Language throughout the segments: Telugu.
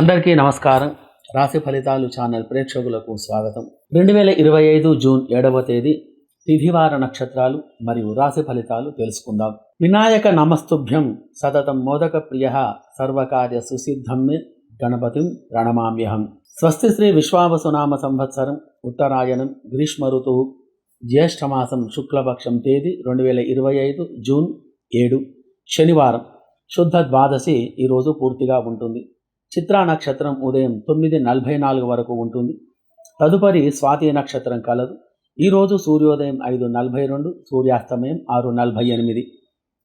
అందరికీ నమస్కారం. రాశి ఫలితాలు ఛానల్ ప్రేక్షకులకు స్వాగతం. రెండు వేల ఇరవై ఐదు జూన్ ఏడవ తేదీ తిథివార నక్షత్రాలు మరియు రాశి ఫలితాలు తెలుసుకుందాం. వినాయక నమస్తుభ్యం సతతం మోదక ప్రియ సర్వకార్య సుసిద్ధం మే గణపతిం ప్రణమామ్యహం. స్వస్తి శ్రీ విశ్వావసునామ సంవత్సరం ఉత్తరాయణం గ్రీష్మ ఋతువు జ్యేష్ఠమాసం శుక్లపక్షం తేదీ రెండు వేల ఇరవై ఐదు జూన్ ఏడు. శనివారం శుద్ధ ద్వాదశి ఈరోజు పూర్తిగా ఉంటుంది. చిత్రా నక్షత్రం ఉదయం తొమ్మిది నలభై నాలుగు వరకు ఉంటుంది. తదుపరి స్వాతి నక్షత్రం కలదు. ఈరోజు సూర్యోదయం ఐదు నలభై రెండు సూర్యాస్తమయం ఆరు నలభై ఎనిమిది.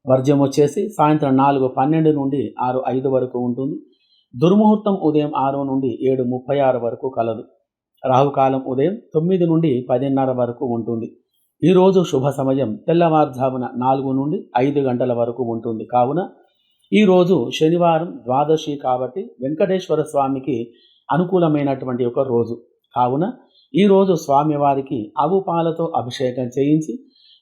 వర్జ్యం వచ్చేసి సాయంత్రం నాలుగు పన్నెండు నుండి ఆరు ఐదు వరకు ఉంటుంది. దుర్ముహూర్తం ఉదయం ఆరు నుండి ఏడు ముప్పై ఆరు వరకు కలదు. రాహుకాలం ఉదయం తొమ్మిది నుండి పదిన్నర వరకు ఉంటుంది. ఈరోజు శుభ సమయం తెల్లవారుజామున నాలుగు నుండి ఐదు గంటల వరకు ఉంటుంది. కావున ఈరోజు శనివారం ద్వాదశి కాబట్టి వెంకటేశ్వర స్వామికి అనుకూలమైనటువంటి ఒక రోజు. కావున ఈరోజు స్వామివారికి ఆవు పాలతో అభిషేకం చేయించి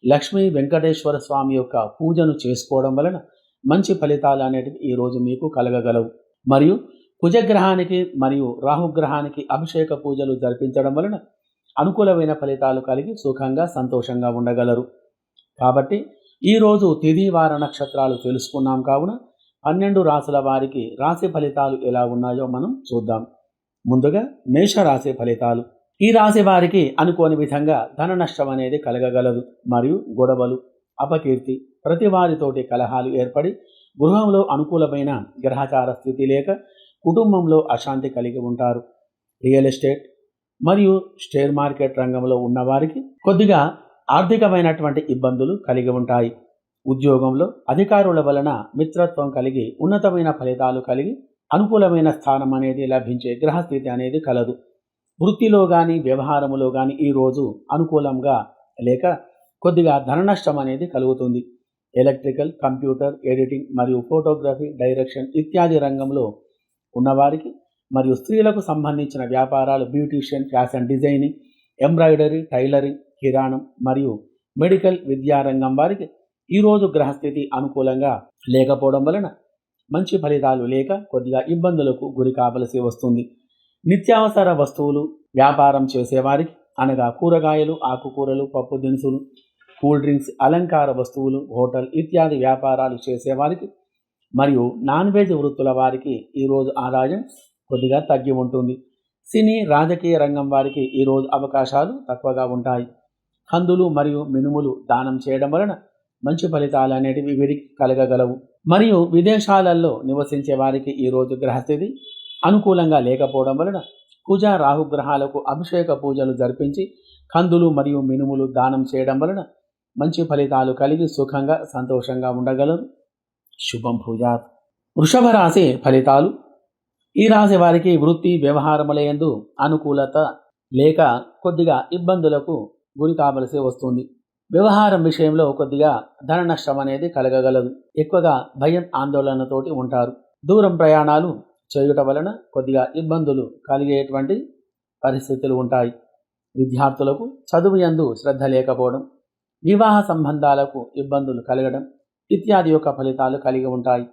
లక్ష్మీ వెంకటేశ్వర స్వామి యొక్క పూజను చేసుకోవడం వలన మంచి ఫలితాలు అనేటివి ఈరోజు మీకు కలగగలవు. మరియు కుజగ్రహానికి మరియు రాహుగ్రహానికి అభిషేక పూజలు జరిపించడం వలన అనుకూలమైన ఫలితాలు కలిగి సుఖంగా సంతోషంగా ఉండగలరు. కాబట్టి ఈరోజు తిథి వార నక్షత్రాలు తెలుసుకున్నాం కావున పన్నెండు రాసుల వారికి రాశి ఫలితాలు ఎలా ఉన్నాయో మనం చూద్దాం. ముందుగా మేషరాశి ఫలితాలు. ఈ రాశి వారికి అనుకోని విధంగా ధన నష్టం అనేది కలగగలదు మరియు గొడవలు అపకీర్తి ప్రతి వారితోటి కలహాలు ఏర్పడి గృహంలో అనుకూలమైన గ్రహచార స్థితి లేక కుటుంబంలో అశాంతి కలిగి ఉంటారు. రియల్ ఎస్టేట్ మరియు షేర్ మార్కెట్ రంగంలో ఉన్నవారికి కొద్దిగా ఆర్థికమైనటువంటి ఇబ్బందులు కలిగి ఉంటాయి. ఉద్యోగంలో అధికారుల వలన మిత్రత్వం కలిగి ఉన్నతమైన ఫలితాలు కలిగి అనుకూలమైన స్థానం అనేది లభించే గ్రహస్థితి అనేది కలదు. వృత్తిలో కానీ వ్యవహారములో కానీ ఈరోజు అనుకూలంగా లేక కొద్దిగా ధన నష్టం అనేది కలుగుతుంది. ఎలక్ట్రికల్ కంప్యూటర్ ఎడిటింగ్ మరియు ఫోటోగ్రఫీ డైరెక్షన్ ఇత్యాది రంగంలో ఉన్నవారికి మరియు స్త్రీలకు సంబంధించిన వ్యాపారాలు beautician fashion designing embroidery tailoring కిరాణం మరియు మెడికల్ విద్యారంగం వారికి ఈరోజు గ్రహస్థితి అనుకూలంగా లేకపోవడం వలన మంచి ఫలితాలు లేక కొద్దిగా ఇబ్బందులకు గురి కావలసి వస్తుంది. నిత్యావసర వస్తువులు వ్యాపారం చేసేవారికి అనగా కూరగాయలు ఆకుకూరలు పప్పు దినుసులు కూల్ డ్రింక్స్ అలంకార వస్తువులు హోటల్ ఇత్యాది వ్యాపారాలు చేసేవారికి మరియు నాన్ వెజ్ వృత్తుల వారికి ఈరోజు ఆదాయం కొద్దిగా తగ్గి ఉంటుంది. సినీ రాజకీయ రంగం వారికి ఈరోజు అవకాశాలు తక్కువగా ఉంటాయి. కందులు మరియు మినుములు దానం చేయడం వలన మంచి ఫలితాలు అనేటివి వీరికి కలగగలవు. మరియు విదేశాలలో నివసించే వారికి ఈరోజు గ్రహస్థితి అనుకూలంగా లేకపోవడం వలన కుజ రాహుగ్రహాలకు అభిషేక పూజలు జరిపించి కందులు మరియు మినుములు దానం చేయడం వలన మంచి ఫలితాలు కలిగి సుఖంగా సంతోషంగా ఉండగలరు. శుభం పూజాత్ వృషభ రాశి ఫలితాలు. ఈ రాశి వారికి వృత్తి వ్యవహారములందు అనుకూలత లేక కొద్దిగా ఇబ్బందులకు గురి కావలసి వస్తుంది. వ్యవహారం విషయంలో కొద్దిగా ధన నష్టం అనేది కలగగలదు. ఎక్కువగా భయం ఆందోళనతోటి ఉంటారు. దూరం ప్రయాణాలు చేయుట వలన కొద్దిగా ఇబ్బందులు కలిగేటువంటి పరిస్థితులు ఉంటాయి. విద్యార్థులకు చదువు యందు శ్రద్ధ లేకపోవడం వివాహ సంబంధాలకు ఇబ్బందులు కలగడం ఇత్యాది యొక్క ఫలితాలు కలిగి ఉంటాయి.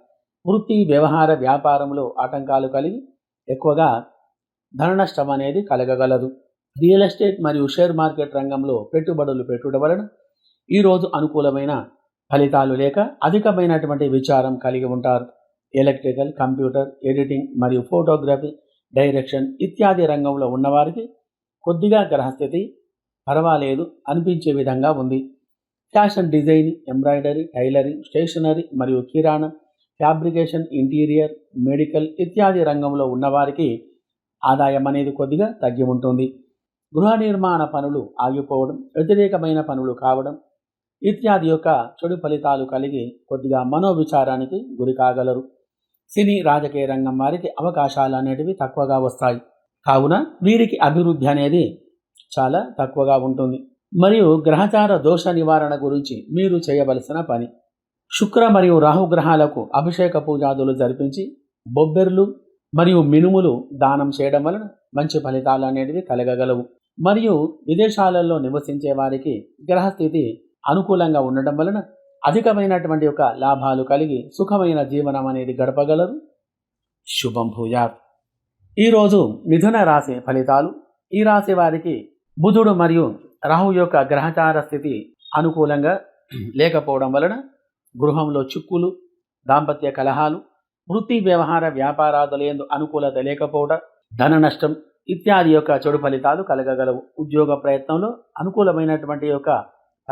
వృత్తి వ్యవహార వ్యాపారంలో ఆటంకాలు కలిగి ఎక్కువగా ధన నష్టం అనేది కలగగలదు. రియల్ ఎస్టేట్ మరియు షేర్ మార్కెట్ రంగంలో పెట్టుబడులు పెట్టుట వలన ఈరోజు అనుకూలమైన ఫలితాలు లేక అధికమైనటువంటి విచారం కలిగి ఉంటారు. ఎలక్ట్రికల్ కంప్యూటర్ ఎడిటింగ్ మరియు ఫోటోగ్రఫీ డైరెక్షన్ ఇత్యాది రంగంలో ఉన్నవారికి కొద్దిగా గ్రహస్థితి పర్వాలేదు అనిపించే విధంగా ఉంది. Fashion design embroidery tailoring stationery మరియు కిరాణా ఫ్యాబ్రికేషన్ ఇంటీరియర్ మెడికల్ ఇత్యాది రంగంలో ఉన్నవారికి ఆదాయం అనేది కొద్దిగా తగ్గి ఉంటుంది. గృహ నిర్మాణ పనులు ఆగిపోవడం వ్యతిరేకమైన పనులు కావడం ఇత్యాది యొక్క చెడు ఫలితాలు కలిగి కొద్దిగా మనోవిచారానికి గురి కాగలరు. సినీ రాజకీయ రంగం వారికి అవకాశాలు అనేటివి తక్కువగా వస్తాయి. కావున వీరికి అభివృద్ధి అనేది చాలా తక్కువగా ఉంటుంది. మరియు గ్రహచార దోష నివారణ గురించి మీరు చేయవలసిన పని. శుక్ర మరియు రాహు గ్రహాలకు అభిషేక పూజాదులు జరిపించి బొబ్బెర్లు మరియు మినుములు దానం చేయడం వలన మంచి ఫలితాలు అనేటివి కలగగలవు. మరియు విదేశాలలో నివసించే వారికి గ్రహస్థితి అనుకూలంగా ఉండడం వలన అధికమైనటువంటి యొక్క లాభాలు కలిగి సుఖమైన జీవనం అనేది గడపగలరు. శుభం భూయాత్. ఈరోజు మిథున రాశి ఫలితాలు. ఈ రాశి వారికి బుధుడు మరియు రాహు యొక్క గ్రహచార స్థితి అనుకూలంగా లేకపోవడం వలన గృహంలో చిక్కులు దాంపత్య కలహాలు వృత్తి వ్యవహార వ్యాపారాదులందు అనుకూలత లేకపోవడం ధన నష్టం ఇత్యాది యొక్క చెడు ఫలితాలు కలగగలవు. ఉద్యోగ ప్రయత్నంలో అనుకూలమైనటువంటి యొక్క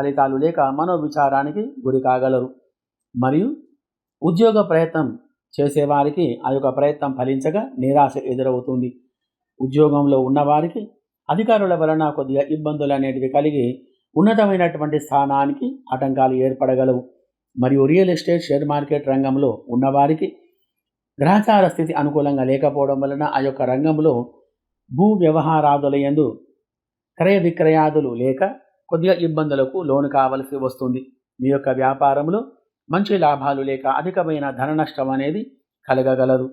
ఫలితాలు లేక మనోవిచారానికి గురి కాగలరు. మరియు ఉద్యోగ ప్రయత్నం చేసేవారికి ఆ యొక్క ప్రయత్నం ఫలించగా నిరాశ ఎదురవుతుంది. ఉద్యోగంలో ఉన్నవారికి అధికారుల వలన కొద్దిగా ఇబ్బందులు అనేటివి కలిగి ఉన్నతమైనటువంటి స్థానానికి ఆటంకాలు ఏర్పడగలవు. మరియు రియల్ ఎస్టేట్ షేర్ మార్కెట్ రంగంలో ఉన్నవారికి గ్రహచార స్థితి అనుకూలంగా లేకపోవడం వలన ఆ యొక్క రంగంలో భూ వ్యవహారాదుల యందు క్రయ విక్రయాదులు లేక కొద్దిగా ఇబ్బందులకు లోను కావలసి వస్తుంది. మీ యొక్క వ్యాపారంలో మంచి లాభాలు లేక అధికమైన ధన నష్టం అనేది కలగగలదు.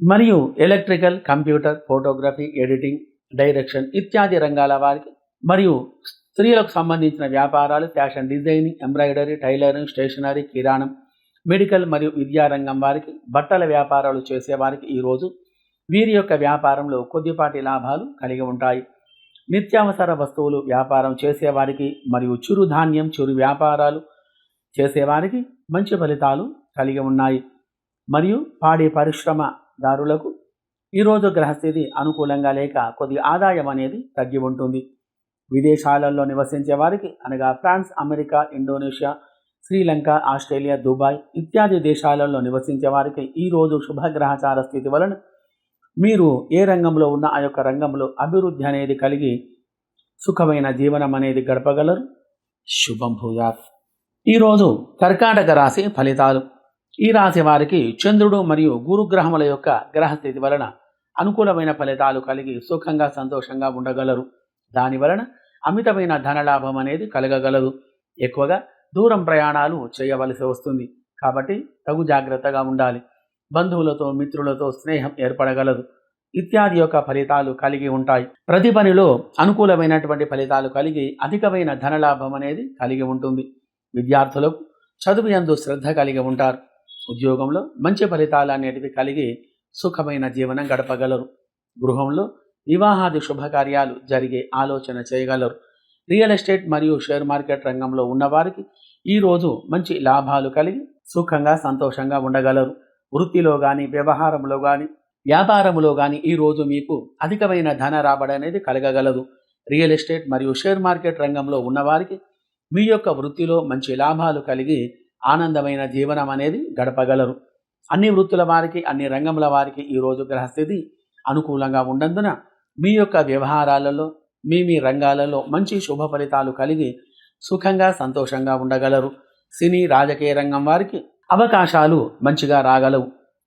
మరియు electrical computer photography editing direction ఇత్యాది రంగాల వారికి మరియు స్త్రీలకు సంబంధించిన వ్యాపారాలు fashion designing embroidery tailoring stationery కిరాణం మెడికల్ మరియు విద్యారంగం వారికి బట్టల వ్యాపారాలు చేసేవారికి ఈరోజు వీరి యొక్క వ్యాపారంలో కొద్దిపాటి లాభాలు కలిగి ఉంటాయి. నిత్యావసర వస్తువులు వ్యాపారం చేసేవారికి మరియు చిరుధాన్యం చిరు వ్యాపారాలు చేసేవారికి మంచి ఫలితాలు కలిగి ఉన్నాయి. మరియు పాడి పరిశ్రమదారులకు ఈరోజు గ్రహస్థితి అనుకూలంగా లేక కొద్ది ఆదాయం అనేది తగ్గి ఉంటుంది. విదేశాలలో నివసించే వారికి అనగా France America Indonesia Sri Lanka Australia Dubai ఇత్యాది దేశాలలో నివసించే వారికి ఈరోజు శుభగ్రహచార స్థితి వలన మీరు ఏ రంగంలో ఉన్న ఆ యొక్క రంగంలో అభివృద్ధి అనేది కలిగి సుఖమైన జీవనం అనేది గడపగలరు. శుభం భూయాత్. ఈరోజు కర్కాటక రాశి ఫలితాలు. ఈ రాశి వారికి చంద్రుడు మరియు గురుగ్రహముల యొక్క గ్రహస్థితి వలన అనుకూలమైన ఫలితాలు కలిగి సుఖంగా సంతోషంగా ఉండగలరు. దాని వలన అమితమైన ధనలాభం అనేది కలగగలదు. ఎక్కువగా దూరం ప్రయాణాలు చేయవలసి వస్తుంది. కాబట్టి తగు జాగ్రత్తగా ఉండాలి. బంధువులతో మిత్రులతో స్నేహం ఏర్పడగలదు. ఇత్యాది యొక్క ఫలితాలు కలిగి ఉంటాయి. ప్రతి పనిలో అనుకూలమైనటువంటి ఫలితాలు కలిగి అధికమైన ధనలాభం అనేది కలిగి ఉంటుంది. విద్యార్థులకు చదువు ఎందు శ్రద్ధ కలిగి ఉంటారు. ఉద్యోగంలో మంచి ఫలితాలు అనేటివి కలిగి సుఖమైన జీవనం గడపగలరు. గృహంలో వివాహాది శుభకార్యాలు జరిగే ఆలోచన చేయగలరు. రియల్ ఎస్టేట్ మరియు షేర్ మార్కెట్ రంగంలో ఉన్నవారికి ఈరోజు మంచి లాభాలు కలిగి సుఖంగా సంతోషంగా ఉండగలరు. వృత్తిలో కానీ వ్యవహారంలో కానీ వ్యాపారంలో కానీ ఈరోజు మీకు అధికమైన ధన రాబడి అనేది కలగగలదు. రియల్ ఎస్టేట్ మరియు షేర్ మార్కెట్ రంగంలో ఉన్నవారికి మీ యొక్క వృత్తిలో మంచి లాభాలు కలిగి ఆనందమైన జీవనం అనేది గడపగలరు. అన్ని వృత్తుల వారికి అన్ని రంగముల వారికి ఈరోజు గ్రహస్థితి అనుకూలంగా ఉన్నందున మీ యొక్క వ్యవహారాలలో మీ మీ రంగాలలో మంచి శుభ ఫలితాలు కలిగి సుఖంగా సంతోషంగా ఉండగలరు. సినీ రాజకీయ రంగం వారికి అవకాశాలు మంచిగా రాగలవు.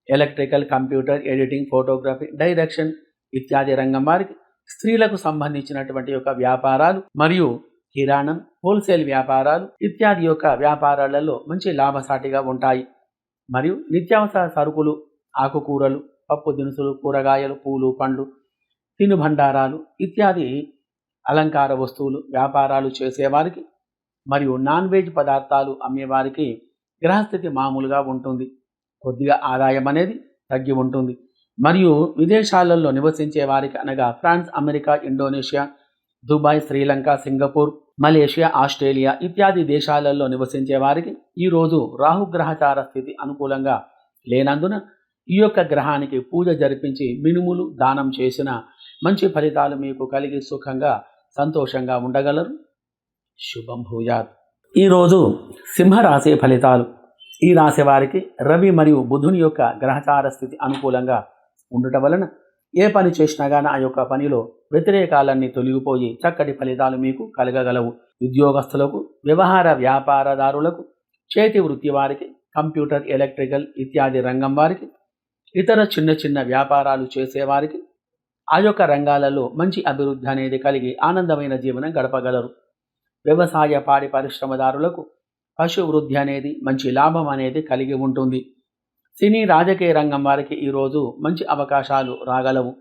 Electrical computer editing photography direction ఇత్యాది రంగం వారికి స్త్రీలకు సంబంధించినటువంటి యొక్క వ్యాపారాలు మరియు కిరాణం హోల్సేల్ వ్యాపారాలు ఇత్యాది యొక్క వ్యాపారాలలో మంచి లాభసాటిగా ఉంటాయి. మరియు నిత్యావసర సరుకులు ఆకుకూరలు పప్పు దినుసులు కూరగాయలు పూలు పండ్లు తినుబండారాలు ఇత్యాది అలంకార వస్తువులు వ్యాపారాలు చేసేవారికి మరియు నాన్ వెజ్ పదార్థాలు అమ్మేవారికి గ్రహస్థితి మామూలుగా ఉంటుంది. కొద్దిగా ఆదాయం అనేది తగ్గి ఉంటుంది. మరియు విదేశాలలో నివసించే వారికి అనగా France America Indonesia Dubai Sri Lanka Singapore Malaysia Australia ఇత్యాది దేశాలలో నివసించే వారికి ఈరోజు రాహుగ్రహచార స్థితి అనుకూలంగా లేనందున ఈ యొక్క గ్రహానికి పూజ జరిపించి మినుములు దానం చేసిన మంచి ఫలితాలు మీకు కలిగి సుఖంగా సంతోషంగా ఉండగలరు. శుభం భూయాత్. ఈరోజు సింహరాశి ఫలితాలు. ఈ రాశి వారికి రవి మరియు బుధుని యొక్క గ్రహచార స్థితి అనుకూలంగా ఉండటం వలన ఏ పని చేసినా కానీ ఆ యొక్క పనిలో వ్యతిరేకాలన్నీ తొలగిపోయి చక్కటి ఫలితాలు మీకు కలగగలవు. ఉద్యోగస్తులకు వ్యవహార వ్యాపారదారులకు చేతి వృత్తి వారికి కంప్యూటర్ ఎలక్ట్రికల్ ఇత్యాది రంగం వారికి ఇతర చిన్న చిన్న వ్యాపారాలు చేసేవారికి ఆ యొక్క రంగాలలో మంచి అభివృద్ధి అనేది కలిగి ఆనందమైన జీవనం గడపగలరు. వ్యవసాయ పాడి పరిశ్రమదారులకు పశు వృద్ధి అనేది మంచి లాభం అనేది కలిగి ఉంటుంది. సినీ రాజకీయ రంగం వారికి ఈరోజు మంచి అవకాశాలు రాగలవు.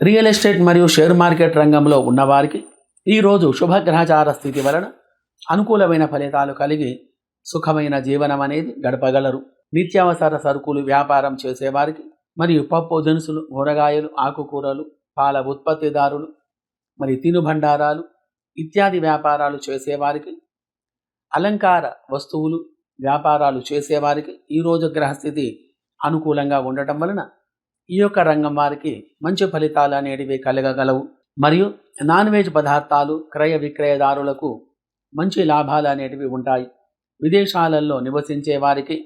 రియల్ ఎస్టేట్ మరియు షేర్ మార్కెట్ రంగంలో ఉన్నవారికి ఈరోజు శుభగ్రహచార స్థితి వలన అనుకూలమైన ఫలితాలు కలిగి సుఖమైన జీవనం అనేది గడపగలరు. నిత్యావసర సరుకులు వ్యాపారం చేసేవారికి మరియు పప్పు దినుసులు కూరగాయలు ఆకుకూరలు పాల ఉత్పత్తిదారులు మరి తినుబండారాలు ఇత్యాది వ్యాపారాలు చేసేవారికి అలంకార వస్తువులు వ్యాపారాలు చేసేవారికి ఈరోజు గ్రహస్థితి అనుకూలంగా ఉండటం వలన ఈ యొక్క రంగం వారికి మంచి ఫలితాలు అనేటివి కలగగలవు. మరియు నాన్ వెజ్ పదార్థాలు క్రయ విక్రయదారులకు మంచి లాభాలు అనేటివి ఉంటాయి. విదేశాలలో నివసించే వారికి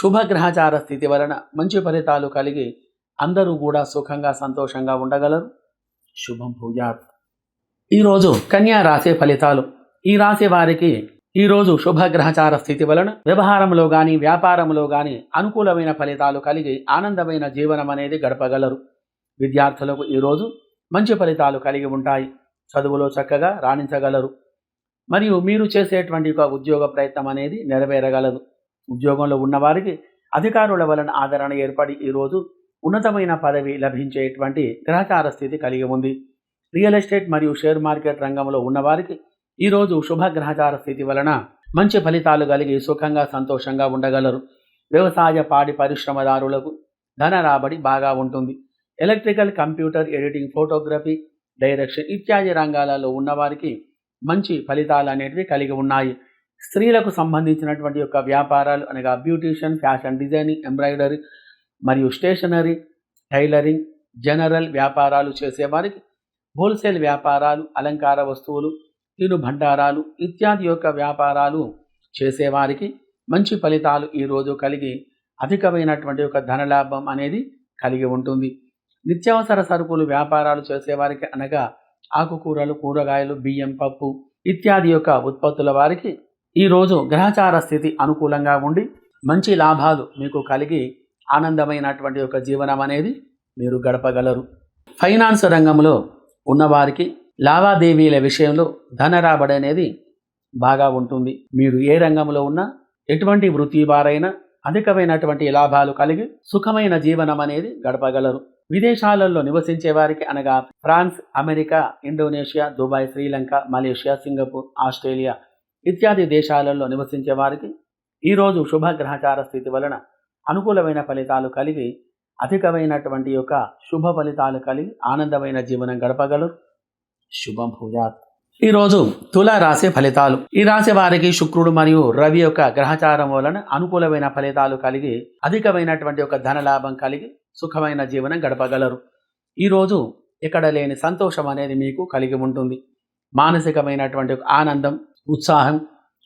శుభగ్రహచార స్థితి వలన మంచి ఫలితాలు కలిగి అందరూ కూడా సుఖంగా సంతోషంగా ఉండగలరు. శుభం భూయాత్. ఈరోజు కన్యా రాశి ఫలితాలు. ఈ రాశి వారికి ఈరోజు శుభ గ్రహచార స్థితి వలన వ్యవహారంలో గాని వ్యాపారంలో గాని అనుకూలమైన ఫలితాలు కలిగి ఆనందమైన జీవనం అనేది గడపగలరు. విద్యార్థులకు ఈరోజు మంచి ఫలితాలు కలిగి ఉంటాయి. చదువులో చక్కగా రాణించగలరు. మరియు మీరు చేసేటువంటి ఒక ఉద్యోగ ప్రయత్నం అనేది నెరవేరగలదు. ఉద్యోగంలో ఉన్నవారికి అధికారుల వలన ఆదరణ ఏర్పడి ఈరోజు ఉన్నతమైన పదవి లభించేటువంటి గ్రహచార స్థితి కలిగి ఉంది. రియల్ ఎస్టేట్ మరియు షేర్ మార్కెట్ రంగంలో ఉన్నవారికి ఈరోజు శుభ గ్రహచార స్థితి వలన మంచి ఫలితాలు కలిగి సుఖంగా సంతోషంగా ఉండగలరు. వ్యవసాయ పాడి పరిశ్రమదారులకు ధన రాబడి బాగా ఉంటుంది. Electrical computer editing photography direction ఇత్యాది రంగాలలో ఉన్నవారికి మంచి ఫలితాలు అనేటివి కలిగి ఉన్నాయి. స్త్రీలకు సంబంధించినటువంటి యొక్క వ్యాపారాలు అనగా బ్యూటీషియన్ ఫ్యాషన్ డిజైనింగ్ ఎంబ్రాయిడరీ మరియు స్టేషనరీ టైలరింగ్ జనరల్ వ్యాపారాలు చేసేవారికి హోల్సేల్ వ్యాపారాలు అలంకార వస్తువులు తిను భండారాలు ఇత్యాది యొక్క వ్యాపారాలు చేసేవారికి మంచి ఫలితాలు ఈరోజు కలిగి అధికమైనటువంటి యొక్క ధనలాభం అనేది కలిగి ఉంటుంది. నిత్యావసర సరుకులు వ్యాపారాలు చేసేవారికి అనగా ఆకుకూరలు కూరగాయలు బియ్యం పప్పు ఇత్యాది యొక్క ఉత్పత్తుల వారికి ఈరోజు గ్రహచార స్థితి అనుకూలంగా ఉండి మంచి లాభాలు మీకు కలిగి ఆనందమైనటువంటి యొక్క జీవనం అనేది మీరు గడపగలరు. ఫైనాన్స్ రంగంలో ఉన్నవారికి లావాదేవీల విషయంలో ధన రాబడి అనేది బాగా ఉంటుంది. మీరు ఏ రంగంలో ఉన్నా ఎటువంటి వృత్తి వారైనా అధికమైనటువంటి లాభాలు కలిగి సుఖమైన జీవనం అనేది గడపగలరు. విదేశాలలో నివసించే వారికి అనగా France America Indonesia Dubai Sri Lanka Malaysia Singapore Australia ఇత్యాది దేశాలలో నివసించే వారికి ఈరోజు శుభ గ్రహచార స్థితి వలన అనుకూలమైన ఫలితాలు కలిగి అధికమైనటువంటి యొక్క శుభ ఫలితాలు కలిగి ఆనందమైన జీవనం గడపగలరు. శుభం భూయాత్ ఈరోజు తుల రాశి ఫలితాలు. ఈ రాశి వారికి శుక్రుడు మరియు రవి యొక్క గ్రహచారం వలన అనుకూలమైన ఫలితాలు కలిగి అధికమైనటువంటి ఒక ధన లాభం కలిగి సుఖమైన జీవనం గడపగలరు. ఈరోజు ఇక్కడ లేని సంతోషం అనేది మీకు కలిగి ఉంటుంది. మానసికమైనటువంటి ఒక ఆనందం ఉత్సాహం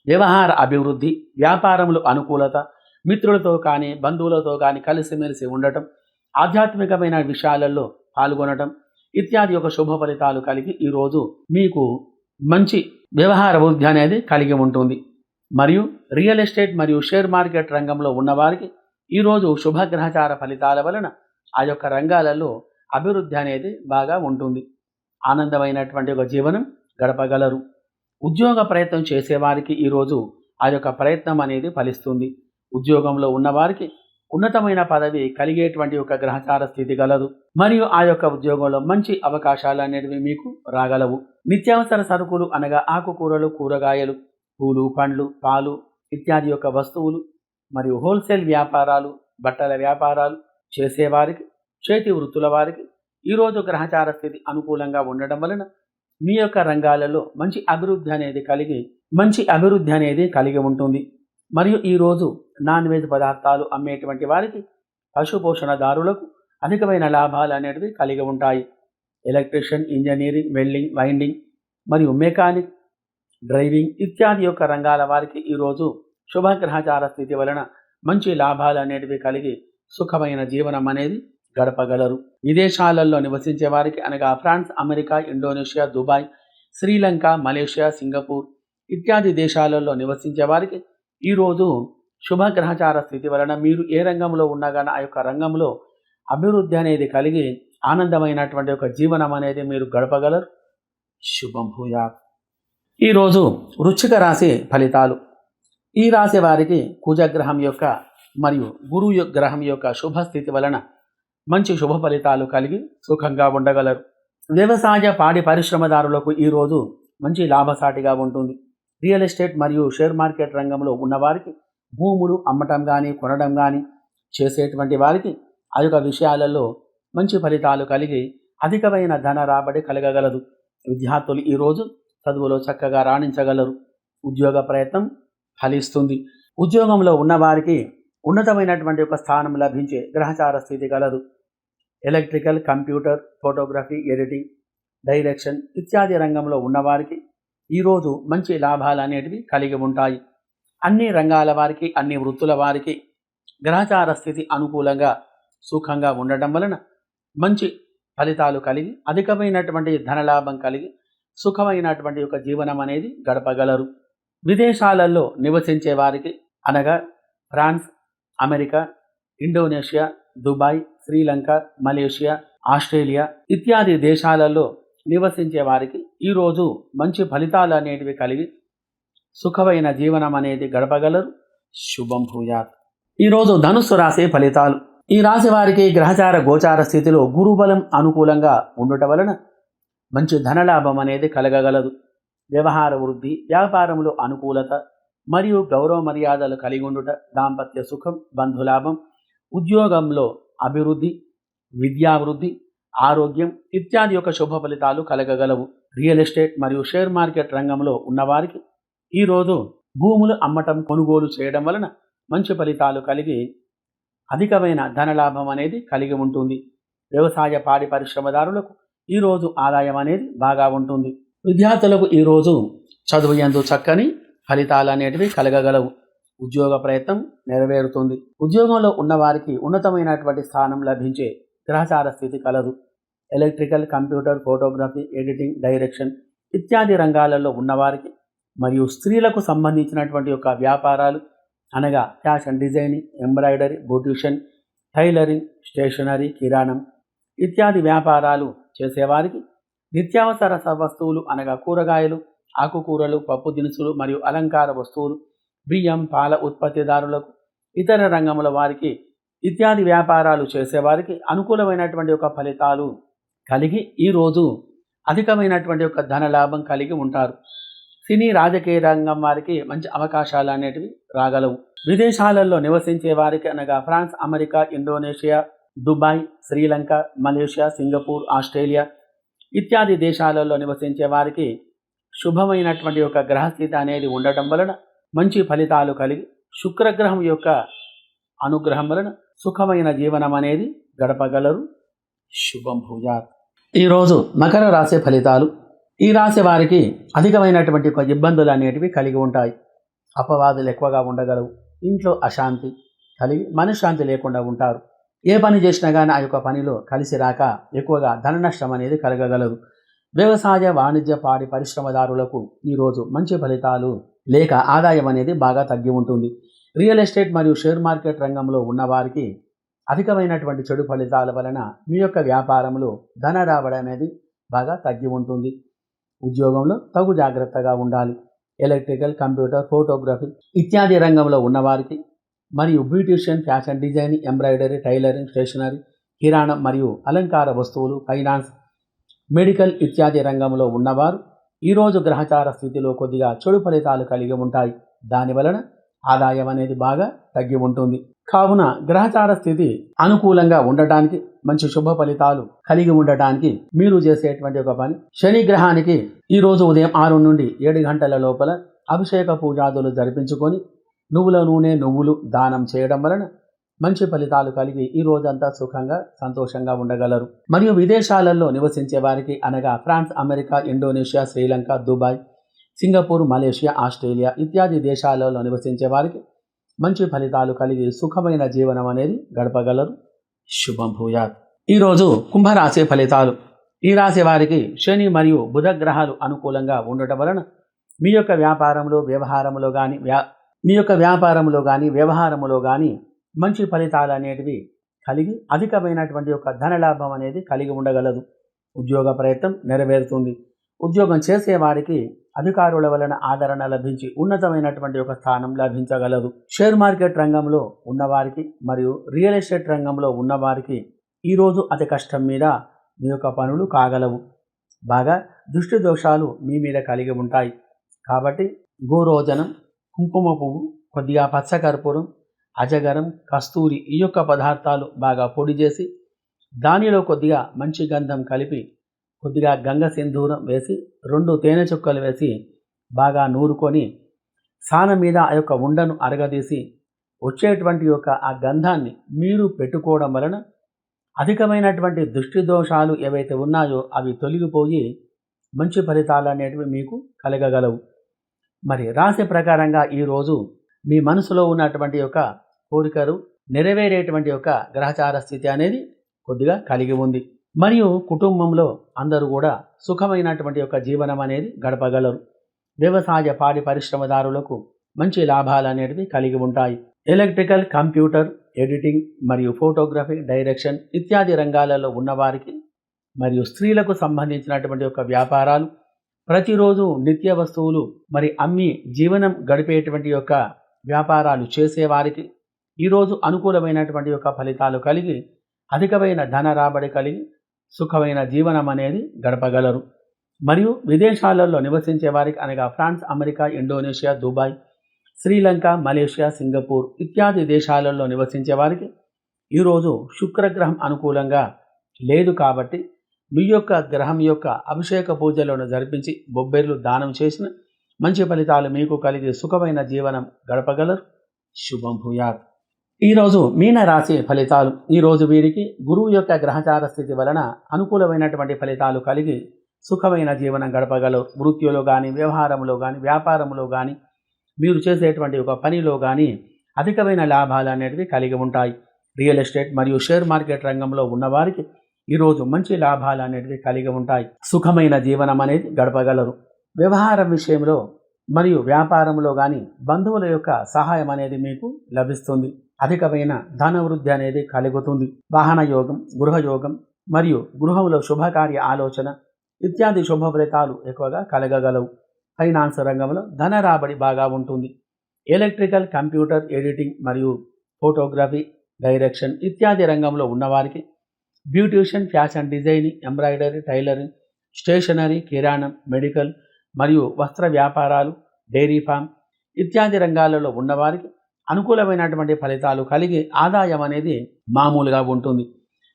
వ్యవహార అభివృద్ధి వ్యాపారములు అనుకూలత మిత్రులతో కానీ బంధువులతో కానీ కలిసిమెలిసి ఉండటం ఆధ్యాత్మికమైన విషయాలలో పాల్గొనటం ఇత్యాది యొక్క శుభ ఫలితాలు కలిగి ఈరోజు మీకు మంచి వ్యవహార వృద్ధి అనేది కలిగి ఉంటుంది. మరియు రియల్ ఎస్టేట్ మరియు షేర్ మార్కెట్ రంగంలో ఉన్నవారికి ఈరోజు శుభగ్రహచార ఫలితాల వలన ఆ యొక్క రంగాలలో అభివృద్ధి అనేది బాగా ఉంటుంది. ఆనందమైనటువంటి ఒక జీవనం గడపగలరు. ఉద్యోగ ప్రయత్నం చేసేవారికి ఈరోజు ఆ యొక్క ప్రయత్నం అనేది ఫలిస్తుంది. ఉద్యోగంలో ఉన్నవారికి ఉన్నతమైన పదవి కలిగేటువంటి ఒక గ్రహచార స్థితి గలదు. మరియు ఆ యొక్క ఉద్యోగంలో మంచి అవకాశాలు అనేటివి మీకు రాగలవు. నిత్యావసర సరుకులు అనగా ఆకుకూరలు కూరగాయలు పూలు పండ్లు పాలు ఇత్యాది యొక్క వస్తువులు మరియు హోల్సేల్ వ్యాపారాలు బట్టల వ్యాపారాలు చేసేవారికి చేతి వృత్తుల వారికి ఈరోజు గ్రహచార స్థితి అనుకూలంగా ఉండడం వలన మీ యొక్క రంగాలలో మంచి అభివృద్ధి అనేది కలిగి మంచి అభివృద్ధి అనేది కలిగి ఉంటుంది. మరియు ఈరోజు నాన్ వెజ్ పదార్థాలు అమ్మేటువంటి వారికి పశుపోషణదారులకు అధికమైన లాభాలు అనేటివి కలిగి ఉంటాయి. ఎలక్ట్రిషియన్ ఇంజనీరింగ్ వెల్డింగ్ వైండింగ్ మరియు మెకానిక్ డ్రైవింగ్ ఇత్యాది యొక్క రంగాల వారికి ఈరోజు శుభగ్రహచార స్థితి వలన మంచి లాభాలు అనేటివి కలిగి సుఖమైన జీవనం అనేది గడపగలరు. విదేశాలలో నివసించే వారికి అనగా France America Indonesia Dubai Sri Lanka Malaysia Singapore ఇత్యాది దేశాలలో నివసించే వారికి ఈరోజు శుభగ్రహచార స్థితి వలన మీరు ఏ రంగంలో ఉన్నా కానీ ఆ యొక్క రంగంలో అభివృద్ధి అనేది కలిగి ఆనందమైనటువంటి ఒక జీవనం అనేది మీరు గడపగలరు. శుభం భూయాత్. ఈరోజు వృచ్చిక రాశి ఫలితాలు. ఈ రాశి వారికి కుజగ్రహం యొక్క మరియు గురు గ్రహం యొక్క శుభస్థితి వలన మంచి శుభ ఫలితాలు కలిగి సుఖంగా ఉండగలరు. వ్యవసాయ పాడి పరిశ్రమదారులకు ఈరోజు మంచి లాభసాటిగా ఉంటుంది. రియల్ ఎస్టేట్ మరియు షేర్ మార్కెట్ రంగంలో ఉన్నవారికి భూములు అమ్మటం కానీ కొనడం కానీ చేసేటువంటి వారికి ఆ యొక్క విషయాలలో మంచి ఫలితాలు కలిగి అధికమైన ధన రాబడి కలగగలదు. విద్యార్థులు ఈరోజు చదువులో చక్కగా రాణించగలరు. ఉద్యోగ ప్రయత్నం ఫలిస్తుంది. ఉద్యోగంలో ఉన్నవారికి ఉన్నతమైనటువంటి ఒక స్థానం లభించే గ్రహచార స్థితి కలదు. Electrical computer photography editing direction ఇత్యాది రంగంలో ఉన్నవారికి ఈరోజు మంచి లాభాలు అనేటివి కలిగి ఉంటాయి. అన్ని రంగాల వారికి అన్ని వృత్తుల వారికి గ్రహచార స్థితి అనుకూలంగా సుఖంగా ఉండటం వలన మంచి ఫలితాలు కలిగి అధికమైనటువంటి ధనలాభం కలిగి సుఖమైనటువంటి ఒక జీవనం అనేది గడపగలరు. విదేశాలలో నివసించే వారికి అనగా France America Indonesia Dubai Sri Lanka Malaysia Australia ఇత్యాది దేశాలలో నివసించే వారికి ఈరోజు మంచి ఫలితాలు అనేటివి కలిగి సుఖమైన జీవనం అనేది గడపగలరు. శుభం భూయాత్. ఈరోజు ధనుస్సు రాసే ఫలితాలు. ఈ రాశి వారికి గ్రహచార గోచార స్థితిలో గురుబలం అనుకూలంగా ఉండటం వలన మంచి ధనలాభం అనేది కలగగలదు. వ్యవహార వృద్ధి వ్యాపారంలో అనుకూలత మరియు గౌరవ మర్యాదలు కలిగి ఉండుట దాంపత్య సుఖం బంధులాభం ఉద్యోగంలో అభివృద్ధి విద్యావృద్ధి ఆరోగ్యం ఇత్యాది యొక్క శుభ ఫలితాలు కలగగలవు. రియల్ ఎస్టేట్ మరియు షేర్ మార్కెట్ రంగంలో ఉన్నవారికి ఈరోజు భూములు అమ్మటం కొనుగోలు చేయడం వలన మంచి ఫలితాలు కలిగి అధికమైన ధనలాభం అనేది కలిగి ఉంటుంది. వ్యవసాయ పాడి పరిశ్రమదారులకు ఈరోజు ఆదాయం అనేది బాగా ఉంటుంది. విద్యార్థులకు ఈరోజు చదువు ఎందు చక్కని ఫలితాలు అనేటివి కలగగలవు. ఉద్యోగ ప్రయత్నం నెరవేరుతుంది. ఉద్యోగంలో ఉన్నవారికి ఉన్నతమైనటువంటి స్థానం లభించే గ్రహచార స్థితి కలదు. Electrical computer photography editing direction ఇత్యాది రంగాలలో ఉన్నవారికి మరియు స్త్రీలకు సంబంధించినటువంటి యొక్క వ్యాపారాలు అనగా fashion designing embroidery beautician tailoring stationery కిరాణం ఇత్యాది వ్యాపారాలు చేసేవారికి నిత్యావసర వస్తువులు అనగా కూరగాయలు ఆకుకూరలు పప్పు దినుసులు మరియు అలంకార వస్తువులు బియ్యం పాల ఉత్పత్తిదారులకు ఇతర రంగముల వారికి ఇత్యాది వ్యాపారాలు చేసేవారికి అనుకూలమైనటువంటి ఒక ఫలితాలు కలిగి ఈరోజు అధికమైనటువంటి ఒక ధన లాభం కలిగి ఉంటారు. సినీ రాజకీయ రంగం వారికి మంచి అవకాశాలు అనేటివి రాగలవు. విదేశాలలో నివసించే వారికి అనగా France America Indonesia Dubai Sri Lanka Malaysia Singapore Australia ఇత్యాది దేశాలలో నివసించే వారికి శుభమైనటువంటి యొక్క గ్రహస్థితి అనేది ఉండటం వలన మంచి ఫలితాలు కలిగి శుక్రగ్రహం యొక్క అనుగ్రహం వలన సుఖమైన జీవనం అనేది గడపగలరు. శుభం భూజాత్ ఈరోజు మకర రాశి ఫలితాలు. ఈ రాశి వారికి అధికమైనటువంటి ఇబ్బందులు అనేటివి కలిగి ఉంటాయి. అపవాదులు ఎక్కువగా ఉండగలవు. ఇంట్లో అశాంతి కలిగి మనశ్శాంతి లేకుండా ఉంటారు. ఏ పని చేసినా కానీ ఆ యొక్క పనిలో కలిసి రాక ఎక్కువగా ధన నష్టం అనేది కలగగలదు వ్యవసాయ వాణిజ్య పాడి పరిశ్రమదారులకు ఈరోజు మంచి ఫలితాలు లేక ఆదాయం అనేది బాగా తగ్గి ఉంటుంది. రియల్ ఎస్టేట్ మరియు షేర్ మార్కెట్ రంగంలో ఉన్నవారికి అధికమైనటువంటి చెడు ఫలితాల వలన మీ యొక్క వ్యాపారంలో ధన రాబడి అనేది బాగా తగ్గి ఉంటుంది. ఉద్యోగంలో తగు జాగ్రత్తగా ఉండాలి. ఎలక్ట్రికల్ కంప్యూటర్ ఫోటోగ్రఫీ ఇత్యాది రంగంలో ఉన్నవారికి మరియు beautician fashion designing embroidery tailoring stationery కిరాణం మరియు అలంకార వస్తువులు ఫైనాన్స్ మెడికల్ ఇత్యాది రంగంలో ఉన్నవారు ఈరోజు గ్రహచార స్థితిలో కొద్దిగా చెడు ఫలితాలు కలిగి ఉంటాయి. దాని వలన ఆదాయం అనేది బాగా తగ్గి ఉంటుంది. కావున గ్రహచార స్థితి అనుకూలంగా ఉండటానికి మంచి శుభ ఫలితాలు కలిగి ఉండటానికి మీరు చేసేటువంటి ఒక పని. శని గ్రహానికి ఈరోజు ఉదయం ఆరు నుండి ఏడు గంటల లోపల అభిషేక పూజాదులు జరిపించుకొని నువ్వుల నూనె నువ్వులు దానం చేయడం వలన మంచి ఫలితాలు కలిగి ఈ రోజంతా సుఖంగా సంతోషంగా ఉండగలరు. మరియు విదేశాలలో నివసించే వారికి అనగా France America Indonesia Sri Lanka Dubai Singapore Malaysia Australia ఇత్యాది దేశాలలో నివసించే వారికి మంచి ఫలితాలు కలిగి సుఖమైన జీవనం అనేది గడపగలరు. శుభం భూయాత్. ఈరోజు కుంభరాశి ఫలితాలు. ఈ రాశి వారికి శని మరియు బుధ గ్రహాలు అనుకూలంగా ఉండటం వలన మీ యొక్క వ్యాపారంలో వ్యవహారంలో కానీ వ్యా మీ యొక్క వ్యాపారంలో కానీ వ్యవహారంలో కానీ మంచి ఫలితాలు అనేటివి కలిగి అధికమైనటువంటి యొక్క ధనలాభం అనేది కలిగి ఉండగలదు. ఉద్యోగ ప్రయత్నం నెరవేరుతుంది. ఉద్యోగం చేసేవారికి అధికారుల వలన ఆదరణ లభించి ఉన్నతమైనటువంటి ఒక స్థానం లభించగలదు. షేర్ మార్కెట్ రంగంలో ఉన్నవారికి మరియు రియల్ ఎస్టేట్ రంగంలో ఉన్నవారికి ఈరోజు అతి కష్టం మీద మీ యొక్క పనులు కాగలవు. బాగా దృష్టి దోషాలు మీ మీద కలిగి ఉంటాయి. కాబట్టి గోరోజనం కుంకుమ పువ్వు కొద్దిగా పచ్చకర్పూరం అజగరం కస్తూరి ఈ యొక్క పదార్థాలు బాగా పొడి చేసి దానిలో కొద్దిగా మంచి గంధం కలిపి కొద్దిగా గంగ సింధూరం వేసి రెండు తేనె చుక్కలు వేసి బాగా నూరుకొని సాన మీద ఆ యొక్క ఉండను అరగదీసి వచ్చేటువంటి యొక్క ఆ గంధాన్ని మీరు పెట్టుకోవడం వలన అధికమైనటువంటి దృష్టి దోషాలు ఏవైతే ఉన్నాయో అవి తొలగిపోయి మంచి ఫలితాలు అనేటివి మీకు కలగగలవు. మరి రాశి ప్రకారంగా ఈరోజు మీ మనసులో ఉన్నటువంటి యొక్క కోరికలు నెరవేరేటువంటి యొక్క గ్రహచార స్థితి అనేది కొద్దిగా కలిగి ఉంది. మరియు కుటుంబంలో అందరూ కూడా సుఖమైనటువంటి యొక్క జీవనం అనేది గడపగలరు. వ్యవసాయ పాడి పరిశ్రమదారులకు మంచి లాభాలు అనేటివి కలిగి ఉంటాయి. ఎలక్ట్రికల్ కంప్యూటర్ ఎడిటింగ్ మరియు ఫోటోగ్రఫీ డైరెక్షన్ ఇత్యాది రంగాలలో ఉన్నవారికి మరియు స్త్రీలకు సంబంధించినటువంటి యొక్క వ్యాపారాలు ప్రతిరోజు నిత్య వస్తువులు మరి అమ్మి జీవనం గడిపేటువంటి యొక్క వ్యాపారాలు చేసేవారికి ఈరోజు అనుకూలమైనటువంటి యొక్క ఫలితాలు కలిగి అధికమైన ధన రాబడి కలిగి సుఖమైన జీవనం అనేది గడపగలరు. మరియు విదేశాలలో నివసించే వారికి అనగా France America Indonesia Dubai Sri Lanka Malaysia Singapore ఇత్యాది దేశాలలో నివసించే వారికి ఈరోజు శుక్రగ్రహం అనుకూలంగా లేదు కాబట్టి మీ యొక్క గ్రహం యొక్క అభిషేక పూజలను జరిపించి బొబ్బెర్లు దానం చేసిన మంచి ఫలితాలు మీకు కలిగి సుఖమైన జీవనం గడపగలరు. శుభం భూయాత్. ఈరోజు మీన రాశి ఫలితాలు. ఈరోజు వీరికి గురువు యొక్క గ్రహచార స్థితి వలన అనుకూలమైనటువంటి ఫలితాలు కలిగి సుఖమైన జీవనం గడపగలరు. వృత్తిలో కానీ వ్యవహారంలో కానీ వ్యాపారంలో కానీ మీరు చేసేటువంటి ఒక పనిలో కానీ అధికమైన లాభాలు అనేటివి కలిగి ఉంటాయి. రియల్ ఎస్టేట్ మరియు షేర్ మార్కెట్ రంగంలో ఉన్నవారికి ఈరోజు మంచి లాభాలు అనేటివి కలిగి ఉంటాయి. సుఖమైన జీవనం అనేది గడపగలరు. వ్యవహారం విషయంలో మరియు వ్యాపారంలో కానీ బంధువుల యొక్క సహాయం అనేది మీకు లభిస్తుంది. అధికమైన ధన వృద్ధి అనేది కలుగుతుంది. వాహన యోగం గృహయోగం మరియు గృహంలో శుభకార్య ఆలోచన ఇత్యాది శుభ ఫలితాలు ఎక్కువగా కలగగలవు. ఫైనాన్స్ రంగంలో ధన రాబడి బాగా ఉంటుంది. ఎలక్ట్రికల్ కంప్యూటర్ ఎడిటింగ్ మరియు ఫోటోగ్రఫీ డైరెక్షన్ ఇత్యాది రంగంలో ఉన్నవారికి beautician fashion designing embroidery tailoring stationery కిరాణం మెడికల్ మరియు వస్త్ర వ్యాపారాలు డైరీ ఫామ్ ఇత్యాది రంగాలలో ఉన్నవారికి అనుకూలమైనటువంటి ఫలితాలు కలిగి ఆదాయం అనేది మామూలుగా ఉంటుంది.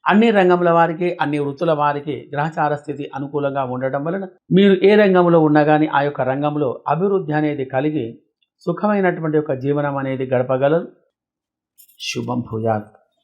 అన్ని రంగముల వారికి అన్ని వృత్తుల వారికి గ్రహచార స్థితి అనుకూలంగా ఉండటం వలన మీరు ఏ రంగంలో ఉన్నా కానీ ఆ యొక్క రంగంలో అభివృద్ధి అనేది కలిగి సుఖమైనటువంటి యొక్క జీవనం అనేది గడపగలరు. శుభం భూయాత్.